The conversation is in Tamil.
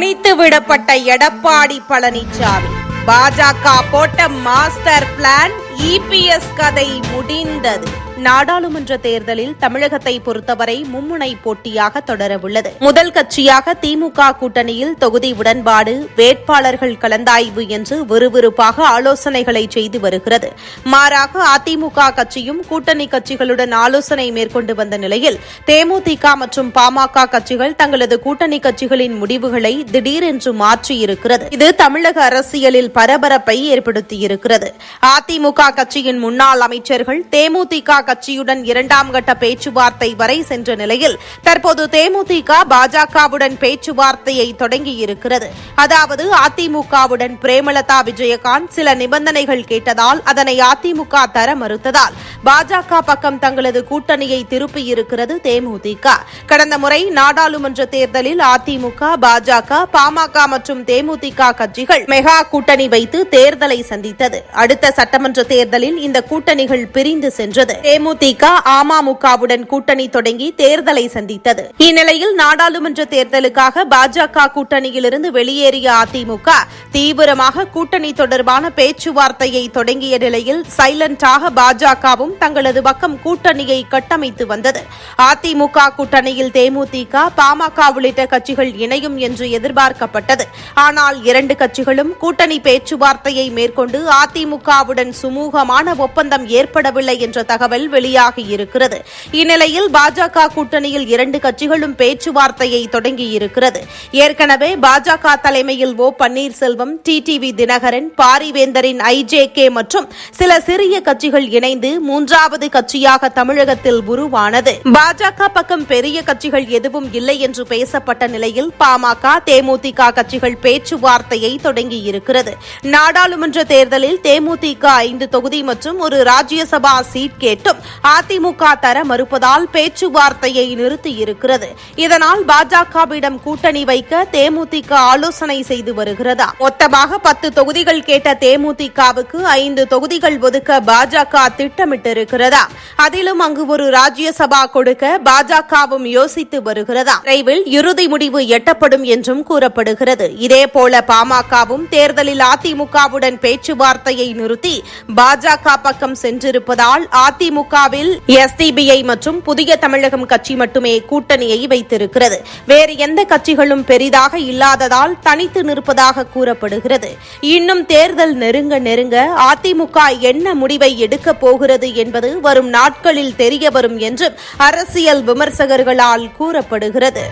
தனித்து விடப்பட்ட எடப்பாடி பழனிசாமி பாஜக போட்ட மாஸ்டர் பிளான் இபிஎஸ் கதை முடிந்தது. நாடாளுமன்ற தேர்தலில் தமிழகத்தை பொறுத்தவரை மும்முனை போட்டியாக தொடரவுள்ளது. முதல் கட்சியாக திமுக கூட்டணியில் தொகுதி உடன்பாடு வேட்பாளர்கள் கலந்தாய்வு என்று விறுவிறுப்பாக ஆலோசனைகளை செய்து வருகிறது. மாறாக அதிமுக கட்சியும் கூட்டணி கட்சிகளுடன் ஆலோசனை மேற்கொண்டு வந்த நிலையில் தேமுதிக மற்றும் பாமக கட்சிகள் தங்களது கூட்டணி கட்சிகளின் முடிவுகளை திடீரென்று மாற்றியிருக்கிறது. இது தமிழக அரசியலில் பரபரப்பை ஏற்படுத்தியிருக்கிறது. அதிமுக கட்சியின் முன்னாள் அமைச்சர்கள் தேமுதிக கட்சியுடன் இரண்டாம் கட்ட பேச்சுவார்த்தை வரை சென்ற நிலையில் தற்போது தேமுதிக பாஜகவுடன் பேச்சுவார்த்தையை தொடங்கியிருக்கிறது. அதாவது அதிமுகவுடன் பிரேமலதா விஜயகாந்த் சில நிபந்தனைகள் கேட்டதால் அதனை அதிமுக தர மறுத்ததால் பாஜக பக்கம் தங்களது கூட்டணியை திருப்பியிருக்கிறது தேமுதிக. கடந்த முறை நாடாளுமன்ற தேர்தலில் அதிமுக பாஜக பாமக மற்றும் தேமுதிக கட்சிகள் மெகா கூட்டணி வைத்து தேர்தலை சந்தித்தது. அடுத்த சட்டமன்ற தேர்தலில் இந்த கூட்டணிகள் பிரிந்து சென்றது. தேமுதிக அமமுகவுடன் கூட்டணி தொடங்கி தேர்தலை சந்தித்தது. இந்நிலையில் நாடாளுமன்ற தேர்தலுக்காக பாஜக கூட்டணியிலிருந்து வெளியேறிய அதிமுக தீவிரமாக கூட்டணி தொடர்பான பேச்சுவார்த்தையை தொடங்கிய நிலையில் சைலண்டாக பாஜகவும் தங்களது பக்கம் கூட்டணியை கட்டமைத்து வந்தது. அதிமுக கூட்டணியில் தேமுதிக பாமக உள்ளிட்ட கட்சிகள் இணையும் என்று எதிர்பார்க்கப்பட்டது. ஆனால் இரண்டு கட்சிகளும் கூட்டணி பேச்சுவார்த்தையை மேற்கொண்டு அதிமுகவுடன் சுமூகமான ஒப்பந்தம் ஏற்படவில்லை என்ற தகவல் வெளியாகி இருக்கிறது. இந்நிலையில் பாஜக கூட்டணியில் இரண்டு கட்சிகளும் பேச்சுவார்த்தையை தொடங்கியிருக்கிறது. ஏற்கனவே பாஜக தலைமையில் ஓ பன்னீர்செல்வம் டிடிவி தினகரன் பாரிவேந்தரின் ஐஜேகே மற்றும் சில சிறிய கட்சிகள் இணைந்து மூன்றாவது கட்சியாக தமிழகத்தில் உருவானது. பாஜக பக்கம் பெரிய கட்சிகள் எதுவும் இல்லை என்று பேசப்பட்ட நிலையில் பாமக தேமுதிக கட்சிகள் பேச்சுவார்த்தையை தொடங்கியிருக்கிறது. நாடாளுமன்ற தேர்தலில் தேமுதிக ஐந்து தொகுதி மற்றும் ஒரு ராஜ்யசபா சீட் கேட்டு கேட்டும் அதிமுக தர மறுப்பதால் பேச்சுவார்த்தையை நிறுத்தியிருக்கிறது. இதனால் பாஜகவிடம் கூட்டணி வைக்க தேமுதிக ஆலோசனை செய்து வருகிறதா? மொத்தமாக பத்து தொகுதிகள் கேட்ட தேமுதிகவுக்கு ஐந்து தொகுதிகள் ஒதுக்க பாஜக திட்டமிட்டிருக்கிறதா? அதிலும் அங்கு ஒரு ராஜ்யசபா கொடுக்க பாஜகவும் யோசித்து வருகிறதா? விரைவில் இறுதி முடிவு எட்டப்படும் என்றும் கூறப்படுகிறது. இதேபோல பாமகவும் தேர்தலில் அதிமுகவுடன் பேச்சுவார்த்தையை நிறுத்தி பாஜக பக்கம் சென்றிருப்பதால் அதிமுக அதிமுகவில் எஸ்டிபிஐ மற்றும் புதிய தமிழகம் கட்சி மட்டுமே கூட்டணியை வைத்திருக்கிறது. வேறு எந்த கட்சிகளும் பெரிதாக இல்லாததால் தனித்து நிற்பதாக கூறப்படுகிறது. இன்னும் தேர்தல் நெருங்க நெருங்க அதிமுக என்ன முடிவை எடுக்கப் போகிறது என்பது வரும் நாட்களில் தெரியவரும் என்றும் அரசியல் விமர்சகர்களால் கூறப்படுகிறது.